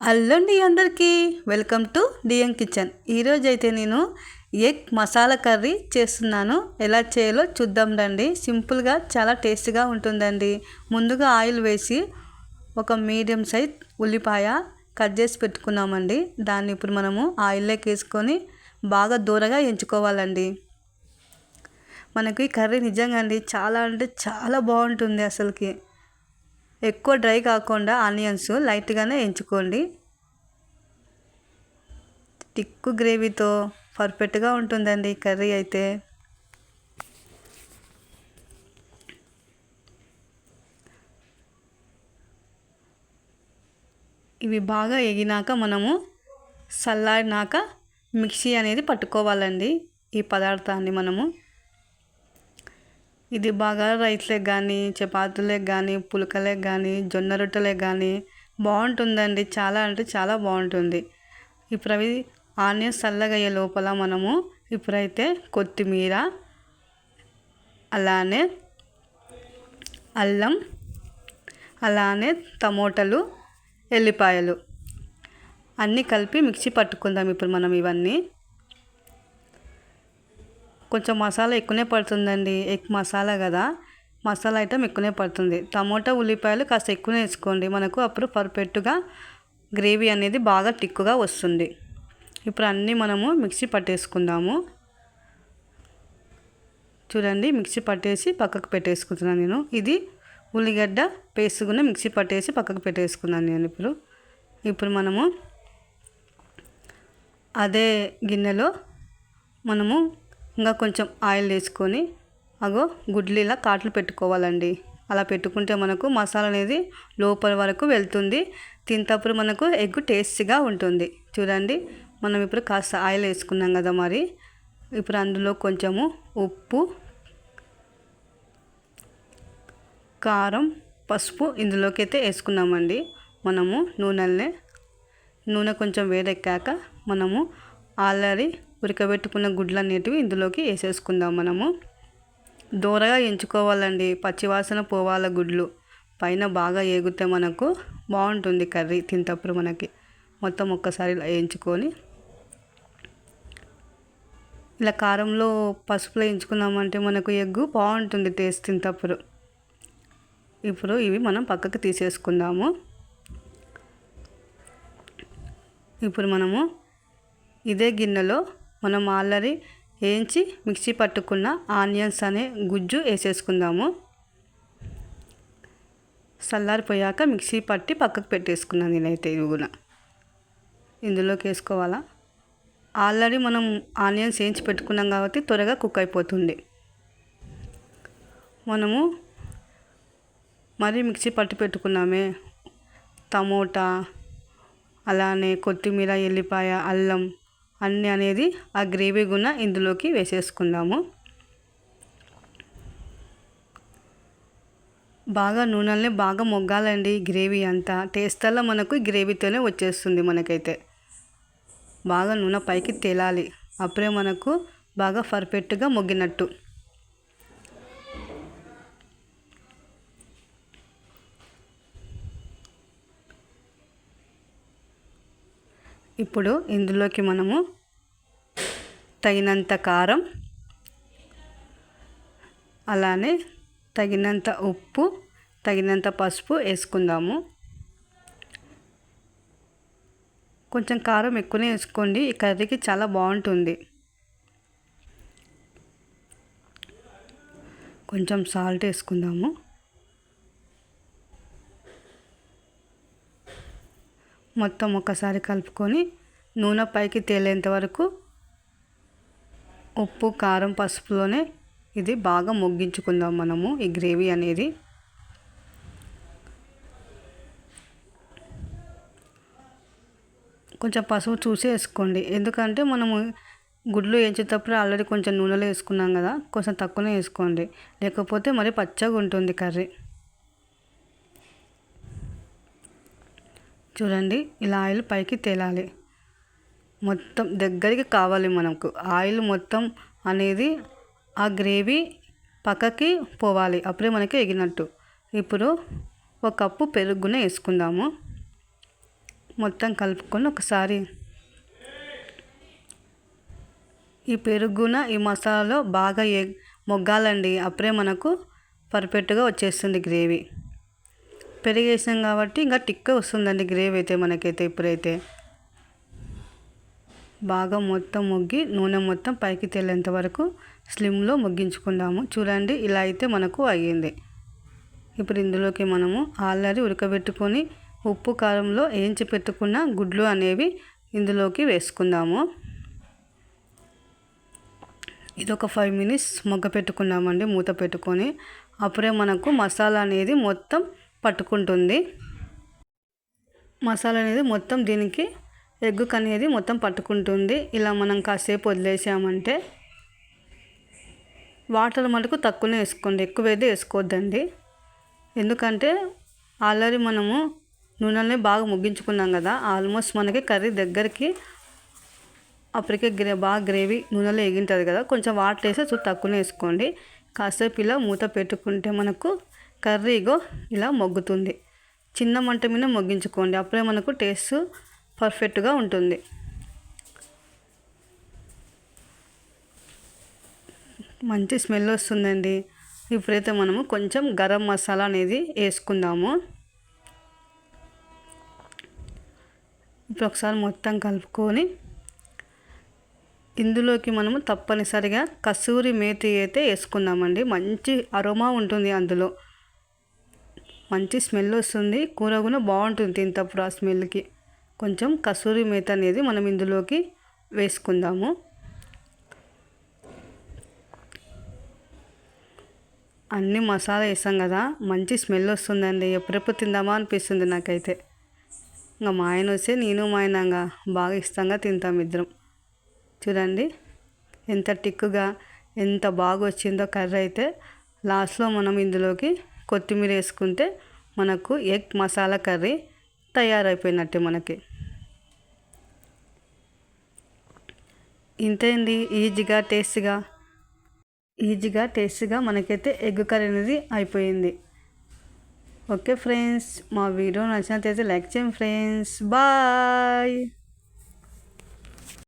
అండి అందరికీ. Welcome to DM kitchen. ఈరోజు అయితే నేను ఎగ్ మసాలా కర్రీ చేస్తున్నాను. ఎలా చేయాలో చూద్దాం రండి. సింపుల్గా చాలా టేస్టీగా ఉంటుందండి. ముందుగా ఆయిల్ వేసి ఒక మీడియం సైజ్ ఉల్లిపాయ కట్ చేసి పెట్టుకున్నామండి. దాన్ని ఇప్పుడు మనము ఆయిల్లోకి వేసుకొని బాగా దూరగా ఎంచుకోవాలండి. మనకి కర్రీ నిజంగా అండి చాలా అంటే చాలా బాగుంటుంది అసలుకి. ఎక్కువ డ్రై కాకుండా ఆనియన్స్ లైట్గానే ఎంచుకోండి. టిక్కు గ్రేవీతో పర్ఫెక్ట్గా ఉంటుందండి కర్రీ అయితే. ఇవి బాగా ఎగినాక మనము చల్లారినాక మిక్సీ అనేది పట్టుకోవాలండి ఈ పదార్థాన్ని మనము. ఇది బాగా రైస్లకు కానీ చపాతీలకు కానీ పులకలకు కానీ జొన్న రొట్టెలకు కానీ బాగుంటుందండి. చాలా అంటే చాలా బాగుంటుంది. ఇప్పుడు అవి ఆనియన్స్ చల్లగయ్యే లోపల మనము ఇప్పుడైతే కొత్తిమీర అలానే అల్లం అలానే టమోటాలు ఎల్లిపాయలు అన్నీ కలిపి మిక్సీ పట్టుకుందాం ఇప్పుడు మనం ఇవన్నీ. కొంచెం మసాలా ఎక్కువనే పడుతుందండి. ఎగ్ మసాలా కదా. మసాలా ఐటమ్ ఎక్కువనే పడుతుంది. టమోటా ఉల్లిపాయలు కాస్త ఎక్కువనే వేసుకోండి. మనకు అప్పుడు పర్ఫెక్ట్గా గ్రేవీ అనేది బాగా టిక్కుగా వస్తుంది. ఇప్పుడు అన్నీ మనము మిక్సీ పట్టేసుకుందాము. చూడండి మిక్సీ పట్టేసి పక్కకు పెట్టేసుకుంటున్నాను నేను. ఇది ఉల్లిగడ్డ పేసుకుని మిక్సీ పట్టేసి పక్కకు పెట్టేసుకున్నాను నేను ఇప్పుడు. ఇప్పుడు మనము అదే గిన్నెలో మనము ఇంకా కొంచెం ఆయిల్ వేసుకొని అగో గుడ్లు ఇలా కాట్లు పెట్టుకోవాలండి. అలా పెట్టుకుంటే మనకు మసాలా అనేది లోపల వరకు వెళ్తుంది. తింటప్పుడు మనకు ఎగ్ టేస్టీగా ఉంటుంది. చూడండి మనం ఇప్పుడు కాస్త ఆయిల్ వేసుకున్నాం కదా మరి. ఇప్పుడు అందులో కొంచెము ఉప్పు కారం పసుపు ఇందులోకి అయితే వేసుకున్నామండి. మనము నూనెల్నే నూనె కొంచెం వేడెక్కాక మనము ఆల్రెడీ ఉడకబెట్టుకున్న గుడ్లు అనేటివి ఇందులోకి వేసేసుకుందాం మనము. దూరగా ఎంచుకోవాలండి. పచ్చివాసన పోవాల గుడ్లు. పైన బాగా ఏగితే మనకు బాగుంటుంది కర్రీ తింటప్పుడు మనకి. మొత్తం ఒక్కసారి ఇలా వేయించుకొని ఇలా కారంలో పసుపులో వేయించుకున్నామంటే మనకు ఎగ్గు బాగుంటుంది టేస్ట్ తింటప్పుడు. ఇప్పుడు ఇవి మనం పక్కకు తీసేసుకుందాము. ఇప్పుడు మనము ఇదే గిన్నెలో మనం ఆల్రెడీ వేయించి మిక్సీ పట్టుకున్న ఆనియన్స్ అనే గుజ్జు వేసేసుకుందాము. చల్లారిపోయాక మిక్సీ పట్టి పక్కకు పెట్టేసుకున్నాను నేనైతే ఇవి కూడా ఇందులోకి వేసుకోవాలా? ఆల్రెడీ మనం ఆనియన్స్ వేయించి పెట్టుకున్నాం కాబట్టి త్వరగా కుక్ అయిపోతుంది. మనము మరీ మిక్సీ పట్టి పెట్టుకున్నామే. టమోటా అలానే కొత్తిమీర ఎల్లిపాయ అల్లం అన్నీ అనేది ఆ గ్రేవీ గున్న ఇందులోకి వేసేసుకుందాము. బాగా నూనెల్ని బాగా మొగ్గాలండి గ్రేవీ అంతా. టేస్ట్ అలా మనకు గ్రేవీతోనే వచ్చేస్తుంది మనకైతే. బాగా నూనె పైకి తేలాలి. అప్పుడే మనకు బాగా పర్ఫెక్ట్గా మొగ్గినట్టు. ఇప్పుడు ఇందులోకి మనము తగినంత కారం అలానే తగినంత ఉప్పు తగినంత పసుపు వేసుకుందాము. కొంచెం కారం ఎక్కువనే వేసుకోండి ఈ కర్రీకి చాలా బాగుంటుంది. కొంచెం సాల్ట్ వేసుకుందాము. మొత్తం ఒకసారి కలుపుకొని నూనె పైకి తేలేంత వరకు ఉప్పు కారం పసుపులోనే ఇది బాగా మొగ్గించుకుందాం మనము ఈ గ్రేవీ అనేది. కొంచెం పసుపు చూసి వేసుకోండి. ఎందుకంటే మనము గుడ్లు వేయించేటప్పుడు ఆల్రెడీ కొంచెం నూనెలో వేసుకున్నాం కదా కొంచెం తక్కువనే వేసుకోండి. లేకపోతే మరి పచ్చగా ఉంటుంది కర్రీ. చూడండి ఇలా ఆయిల్ పైకి తేలాలి. మొత్తం దగ్గరికి కావాలి మనకు. ఆయిల్ మొత్తం అనేది ఆ గ్రేవీ పక్కకి పోవాలి. అప్పుడే మనకి ఎగినట్టు ఇప్పుడు ఒక కప్పు పెరుగునే వేసుకుందాము. మొత్తం కలుపుకొని ఒకసారి ఈ పెరుగున ఈ మసాలాలో బాగా ఎ మొగ్గాలండి. అప్పుడే మనకు పర్ఫెక్ట్గా వచ్చేస్తుంది గ్రేవీ. పెరిగేసాం కాబట్టి ఇంకా టిక్క వస్తుందండి గ్రేవీ అయితే మనకైతే ఇప్పుడైతే. బాగా మొత్తం మొగ్గి నూనె మొత్తం పైకి తేలేంత వరకు స్లిమ్లో మొగ్గించుకుందాము. చూడండి ఇలా అయితే మనకు అయ్యింది. ఇప్పుడు ఇందులోకి మనము ఆల్రెడీ ఉడకబెట్టుకొని ఉప్పు కారంలో వేయించి పెట్టుకున్న గుడ్లు అనేవి ఇందులోకి వేసుకుందాము. ఇది ఒక ఫైవ్ మినిట్స్ మొగ్గ పెట్టుకున్నామండి మూత పెట్టుకొని. అప్పుడే మనకు మసాలా అనేది మొత్తం పట్టుకుంటుంది. మసాలా అనేది మొత్తం దీనికి ఎగ్గుకు అనేది మొత్తం పట్టుకుంటుంది. ఇలా మనం కాసేపు వదిలేసామంటే వాటర్ మటుకు తక్కువనే వేసుకోండి. ఎక్కువైతే వేసుకోవద్దండి. ఎందుకంటే ఆల్రెడీ మనము నూనెని బాగా ముగ్గించుకున్నాం కదా. ఆల్మోస్ట్ మనకి కర్రీ దగ్గరికి అప్పటికే గ్రే బాగా గ్రేవీ నూనెలో ఎగింటుంది కదా. కొంచెం వాటర్ వేస్తే తక్కువనే వేసుకోండి. కాసేపు ఇలా మూత పెట్టుకుంటే మనకు కర్రీగో ఇలా మొగ్గుతుంది. చిన్న మంట మీద మొగ్గించుకోండి. అప్పుడే మనకు టేస్ట్ పర్ఫెక్ట్గా ఉంటుంది. మంచి స్మెల్ వస్తుందండి. ఇప్పుడైతే మనము కొంచెం గరం మసాలా అనేది వేసుకుందాము. ఇప్పుడు ఒకసారి మొత్తం కలుపుకొని ఇందులోకి మనము తప్పనిసరిగా కసూరి మేతి అయితే వేసుకుందామండి. మంచి అరోమా ఉంటుంది అందులో. మంచి స్మెల్ వస్తుంది. కూర కూడా బాగుంటుంది తింటప్పుడు ఆ స్మెల్కి. కొంచెం కసూరి మేత అనేది మనం ఇందులోకి వేసుకుందాము. అన్ని మసాలా వేసాం కదా మంచి స్మెల్ వస్తుందండి. ఎప్పుడెప్పుడు తిందామా అనిపిస్తుంది నాకైతే. ఇంకా మా ఆయన వస్తే నేను మా ఆయన బాగా ఇష్టంగా తింటాం ఇద్దరం. చూడండి ఎంత టిక్కుగా ఎంత బాగా వచ్చిందో కర్రీ అయితే లాస్ట్లో మనం ఇందులోకి కొత్తిమీర వేసుకుంటే మనకు ఎగ్ మసాలా కర్రీ తయారైపోయినట్టే మనకి. ఇంతేంది? ఈజీగా టేస్ట్గా? ఈజీగా టేస్ట్గా మనకైతే ఎగ్ కర్రీ అనేది అయిపోయింది. ఓకే ఫ్రెండ్స్ మా వీడియో నచ్చినట్లయితే లైక్ చేయండి ఫ్రెండ్స్. బాయ్!